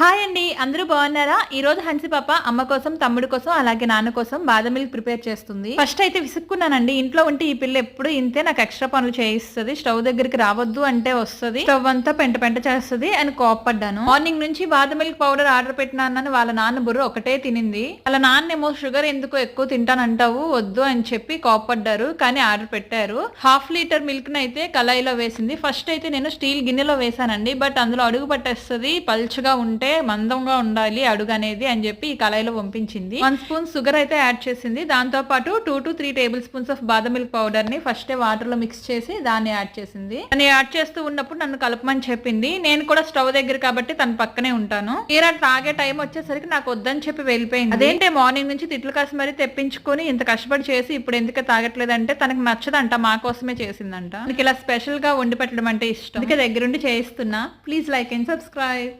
Hi అండి అందరూ బాగున్నారా? ఈ రోజు హన్సి పాప అమ్మ కోసం తమ్ముడు కోసం అలాగే నాన్న కోసం బాదం మిల్క్ ప్రిపేర్ చేస్తుంది. ఫస్ట్ అయితే విసుక్కున్నానండి. ఇంట్లో ఉంటే ఈ పిల్ల ఎప్పుడు ఇంతే నాకు ఎక్స్ట్రా పనులు చేయిస్తుంది. స్టవ్ దగ్గరికి రావద్దు అంటే వస్తుంది. స్టవ్ అంతా పెంట పెంట చేస్తుంది అని కోపడ్డాను మార్నింగ్ నుంచి బాదం మిల్క్ పౌడర్ ఆర్డర్ పెట్టినానని వాళ్ళ నాన్న బుర్ర ఒకటే తినింది. వాళ్ళ నాన్న ఏమో షుగర్ ఎందుకు ఎక్కువ తింటానంటావు వద్దు అని చెప్పి కోప్పడ్డారు. కానీ ఆర్డర్ పెట్టారు. హాఫ్ లీటర్ మిల్క్ అయితే కళాయిలో వేసింది. ఫస్ట్ అయితే నేను స్టీల్ గిన్నెలో వేసానండి బట్ అందులో అడుగు పట్టేస్తుంది. పల్చగా ఉంటే మందంగా ఉండాలి అడుగు అనేది అని చెప్పి ఈ కళాయిలో పంపించింది. వన్ స్పూన్ షుగర్ అయితే యాడ్ చేసింది. దాంతో పాటు two to three tablespoons of బాదం మిల్క్ పౌడర్ని ఫస్ట్ వాటర్లో మిక్స్ చేసి దాన్ని యాడ్ చేసింది. దాన్ని యాడ్ చేస్తూ ఉన్నప్పుడు నన్ను కలపమని చెప్పింది. నేను కూడా స్టవ్ దగ్గర కాబట్టి తన పక్కనే ఉంటాను. తీరా తాగే టైం వచ్చేసరికి నాకు వద్దని చెప్పి వెళ్ళిపోయింది. అదేంటే మార్నింగ్ నుంచి తిట్లు కాసి మరీ తెప్పించుకొని ఇంత కష్టపడి చేసి ఇప్పుడు ఎందుకు తాగట్లేదంటే తనకు నచ్చదంట మా కోసమే చేసిందంట. నాకు ఇలా స్పెషల్గా వండి పెట్టడం అంటే ఇష్టం. అందుకే దగ్గరుండి చేయిస్తున్నా. Please like and subscribe